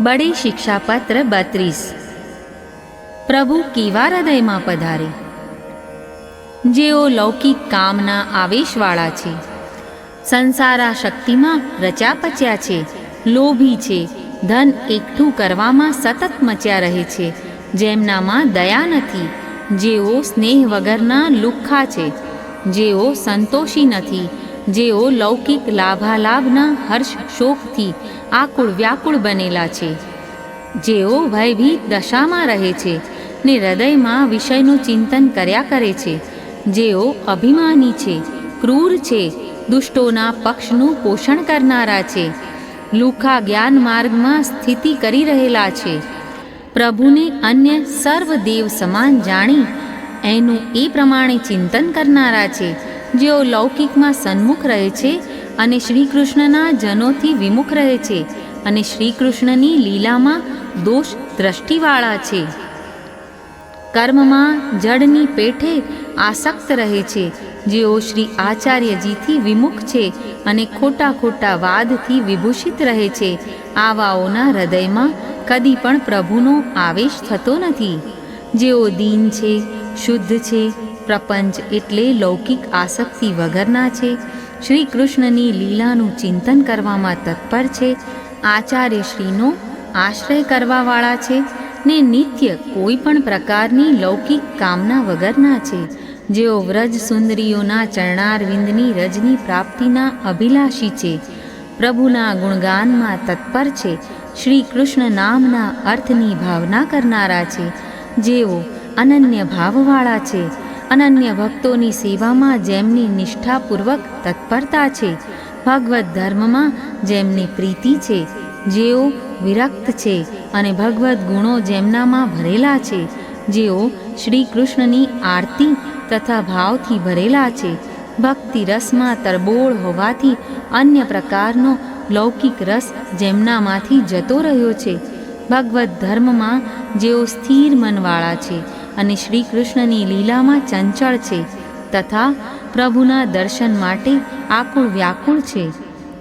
બડી શિક્ષાપત્ર બત્રીસ. પ્રભુ કેવા હૃદયમાં પધારે? જેઓ લૌકિક કામના આવેશવાળા છે, સંસારા શક્તિમાં રચ્યા પચ્યા છે, લોભી છે, ધન એકઠું કરવામાં સતત મચ્યા રહે છે, જેમનામાં દયા નથી, જેઓ સ્નેહ વગરના લુખ્ખા છે, જેઓ સંતોષી નથી જેઓ લૌકિક લાભાલાભના હર્ષ શોકથી આકુળ વ્યાકુળ બનેલા છે. જેઓ ભયભીત દશામાં રહે છે ને હૃદયમાં વિષયનું ચિંતન કર્યા કરે છે. જેઓ અભિમાની છે, ક્રૂર છે, દુષ્ટોના પક્ષનું પોષણ કરનારા છે. લુખા જ્ઞાન માર્ગમાં સ્થિતિ કરી રહેલા છે. પ્રભુને અન્ય સર્વ દેવ સમાન જાણી એનું એ પ્રમાણે ચિંતન કરનારા છે. જેઓ લૌકિકમાં સન્મુખ રહે છે અને શ્રી કૃષ્ણના જનોથી વિમુખ રહે છે અને શ્રી કૃષ્ણની લીલામાં દોષ દ્રષ્ટિવાળા છે. કર્મમાં જડની પેઠે આસક્ત રહે છે. જેઓ શ્રી આચાર્યજીથી વિમુખ છે અને ખોટા ખોટા વાદથી વિભૂષિત રહે છે. આવાઓના હૃદયમાં કદી પણ પ્રભુનો આવેશ થતો નથી. જેઓ દીન છે, શુદ્ધ છે પ્રપંચ એટલે લૌકિક આસક્તિ વગરના છે. શ્રી કૃષ્ણની લીલાનું ચિંતન કરવામાં તત્પર છે. આચાર્ય શ્રીનો આશ્રય કરવાવાળા છે ને નિત્ય કોઈ પણ પ્રકારની લૌકિક કામના વગરના છે. જેઓ વ્રજ સુંદરીઓના ચરણારવિંદની રજની પ્રાપ્તિના અભિલાષી છે. પ્રભુના ગુણગાનમાં તત્પર છે. શ્રી કૃષ્ણ નામના અર્થની ભાવના કરનારા છે. જેઓ અનન્ય ભાવવાળા છે. અનન્ય ભક્તોની સેવામાં જેમની નિષ્ઠાપૂર્વક તત્પરતા છે, ભગવદ્ ધર્મમાં જેમની પ્રીતિ છે, જેઓ વિરક્ત છે અને ભગવદ્ ગુણો જેમનામાં ભરેલા છે, જેઓ શ્રી કૃષ્ણની આરતી તથા ભાવથી ભરેલા છે, ભક્તિ રસમાં તરબોળ હોવાથી અન્ય પ્રકારનો લૌકિક રસ જેમનામાંથી જતો રહ્યો છે. ભગવદ્ ધર્મમાં જેઓ સ્થિર મનવાળા છે અને શ્રી કૃષ્ણની લીલામાં ચંચળ છે તથા પ્રભુના દર્શન માટે આકુળ વ્યાકુળ છે.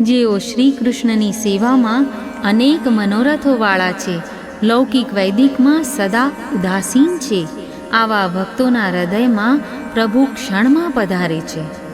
જેઓ શ્રી કૃષ્ણની સેવામાં અનેક મનોરથોવાળા છે, લૌકિક વૈદિકમાં સદા ઉદાસીન છે. આવા ભક્તોના હૃદયમાં પ્રભુ ક્ષણમાં પધારે છે.